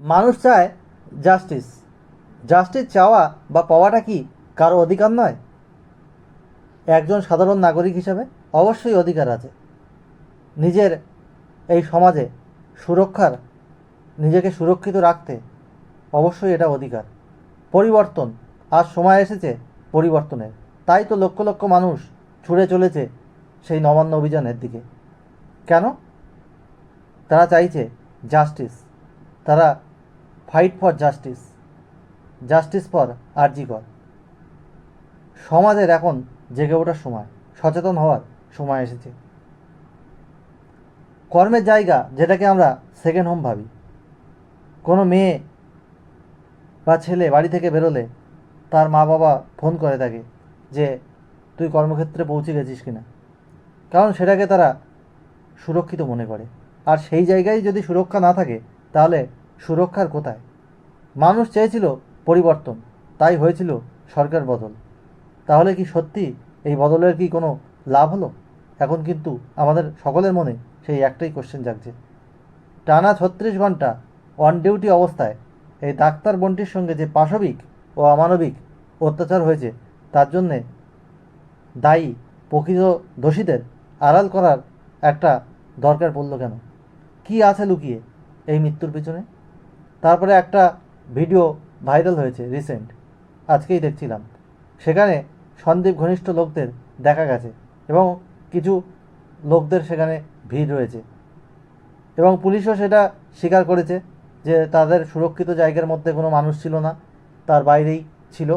মানুষ চায় justice justice চাওয়া বা পাওয়াটা কি কারও অধিকার নয়? একজন সাধারণ নাগরিক হিসাবে অবশ্যই অধিকার আছে। নিজের এই সমাজে সুরক্ষার, নিজেকে সুরক্ষিত রাখতে অবশ্যই এটা অধিকার। পরিবর্তন, আজ সময় এসেছে পরিবর্তনের। তাই তো লক্ষ লক্ষ মানুষ ছুড়ে চলেছে সেই নবান্ন অভিযানের দিকে। কেন? তারা চাইছে জাস্টিস তারা fight for justice justice for RG Kar. সমাজের এখন জেগে ওঠার সময়, সচেতন হওয়ার সময় এসেছে। কর্মের জায়গা যেটাকে আমরা সেকেন্ড হোম ভাবি। কোনো মেয়ে বা ছেলে বাড়ি থেকে বেরোলে তার মা বাবা ফোন করে তাকে যে, তুই কর্মক্ষেত্রে পৌঁছে গেছিস কিনা? কারণ সেটাকে তারা সুরক্ষিত মনে করে। আর সেই জায়গায় যদি সুরক্ষা না থাকে, তাহলে সুরক্ষার কোথায়? মানুষ চেয়েছিল পরিবর্তন, তাই হয়েছিল সরকার বদল। তাহলে কি সত্যি এই বদলের কি কোনো লাভ হলো? এখন কিন্তু আমাদের সকলের মনে সেই একটাই কোশ্চেন জাগছে। টানা ছত্রিশ ঘণ্টা অন ডিউটি অবস্থায় এই ডাক্তার বোনটির সঙ্গে যে পাশবিক ও অমানবিক অত্যাচার হয়েছে, তার জন্যে দায়ী প্রকৃত দোষীদের আড়াল করার একটা দরকার পড়ল কেন? কি আছে লুকিয়ে এই মৃত্যুর পিছনে? তারপরে একটা ভিডিও ভাইরাল হয়েছে রিসেন্ট, আজকেই দেখছিলাম। সেখানে সন্দীপ ঘনিষ্ঠ লোকদের দেখা গেছে এবং কিছু লোকদের সেখানে ভিড় রয়েছে। এবং পুলিশও সেটা স্বীকার করেছে যে তাদের সুরক্ষিত জায়গার মধ্যে কোনো মানুষ ছিল না, তার বাইরেই ছিল।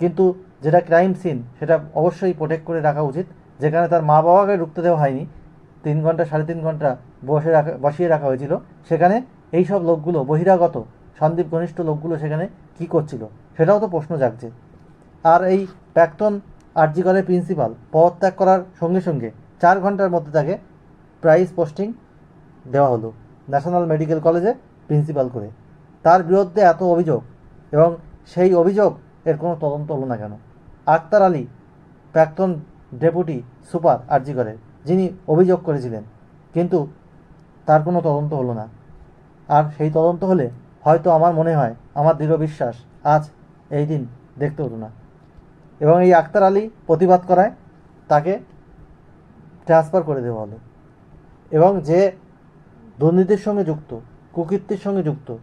কিন্তু যেটা ক্রাইম সিন, সেটা অবশ্যই প্রোটেক্ট করে রাখা উচিত। যেখানে তার মা বাবাকে ঢুকতে দেওয়া হয়নি, তিন ঘণ্টা সাড়ে তিন ঘণ্টা বসে রাখা, বসিয়ে রাখা হয়েছিল, সেখানে এই সব লোকগুলো, বহিরাগত সন্দীপ ঘনিষ্ঠ লোকগুলো সেখানে কি করছিল? সেটাও তো প্রশ্ন জাগছে। আর এই প্রাক্তন আরজিকরের প্রিন্সিপাল পদত্যাগ করার সঙ্গে সঙ্গে চার ঘণ্টার মধ্যে তাকে প্রাইস পোস্টিং দেওয়া হলো ন্যাশনাল মেডিকেল কলেজে প্রিন্সিপাল করে। তার বিরুদ্ধে এত অভিযোগ এবং সেই অভিযোগ এর কোনো তদন্ত হলো না কেন? আক্তার আলী প্রাক্তন ডেপুটি সুপার আরজিকরের যিনি অভিযোগ করেছিলেন, কিন্তু তার কোনো তদন্ত হলো না। আর সেই তদন্ত হলে হয়তো আমার মনে হয়, আমার দৃঢ় বিশ্বাস আজ এই দিন দেখতে হতো না। এবং এই আক্তার আলী প্রতিবাদ করায় তাকে ট্রান্সফার করে দেওয়া হলো। এবং যে দুর্নীতির সঙ্গে যুক্ত, কুকীর্তির সঙ্গে যুক্ত,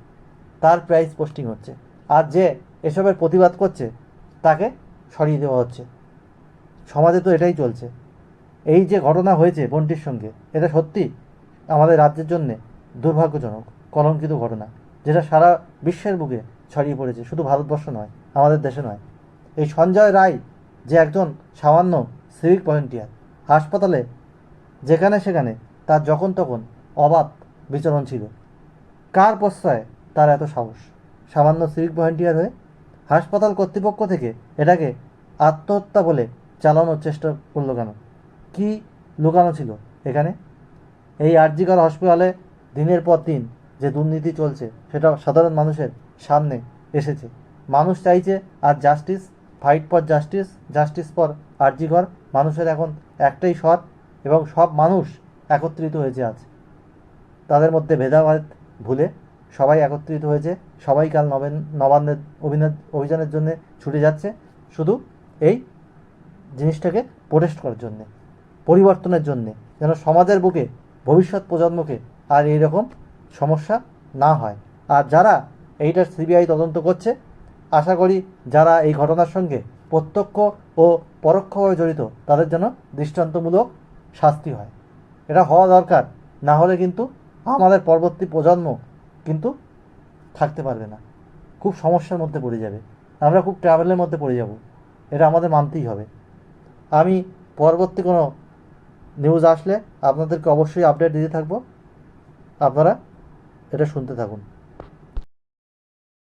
তার প্রাইস পোস্টিং হচ্ছে। আর যে এসবের প্রতিবাদ করছে, তাকে সরিয়ে দেওয়া হচ্ছে। সমাজে তো এটাই চলছে। এই যে ঘটনা হয়েছে বন্টির সঙ্গে, এটা সত্যি আমাদের রাজ্যের জন্যে দুর্ভাগ্যজনক। কলঙ্কিত ঘটনা, যেটা সারা বিশ্বের বুকে ছড়িয়ে পড়েছে, শুধু ভারতবর্ষ নয়, আমাদের দেশে নয়। এই সঞ্জয় রায় যে একজন সামান্য সিভিক ভলেন্টিয়ার হাসপাতালে যেখানে সেখানে তার যখন তখন অবাধ বিচরণ ছিল, কার প্রশ্রয়ে তার এত সাহস? সামান্য সিভিক ভলেন্টিয়ার হয়ে হাসপাতাল কর্তৃপক্ষ থেকে এটাকে আত্মহত্যা বলে চালানোর চেষ্টা করল কেন? কী লুকানো ছিল এখানে? এই আরজিকর হসপিটালে দিনের পর দিন যে দুর্নীতি চলছে, সেটা সাধারণ মানুষের সামনে এসেছে। মানুষ চাইছে আর justice fight for justice justice for RG Kar মানুষের এখন একটাই সৎ এবং সব মানুষ একত্রিত হয়েছে আজ। তাদের মধ্যে ভেদাভেদ ভুলে সবাই একত্রিত হয়েছে, সবাই কাল নবেন, নবান্নের অভিযান অভিযানের জন্য ছুটে যাচ্ছে। শুধু এই জিনিসটাকে প্রোটেস্ট করার জন্যে, পরিবর্তনের জন্যে, যেন সমাজের বুকে, ভবিষ্যৎ প্রজন্মকে আর এই রকম সমস্যা না হয়। আর যারা এইটার সিবিআই তদন্ত করছে, আশা করি যারা এই ঘটনার সঙ্গে প্রত্যক্ষ ও পরোক্ষভাবে জড়িত, তাদের যেন দৃষ্টান্তমূলক শাস্তি হয়। এটা হওয়া দরকার, না হলে কিন্তু আমাদের পরবর্তী প্রজন্ম কিন্তু থাকতে পারবে না। খুব সমস্যার মধ্যে পড়ে যাবে। আমরা খুব ট্রাভেলের মধ্যে পড়ে যাব। এটা আমাদের মানতেই হবে। আমি পরবর্তী কোনো নিউজ আসলে আপনাদেরকে অবশ্যই আপডেট দিতে থাকব। আপনারা এটা শুনতে থাকুন।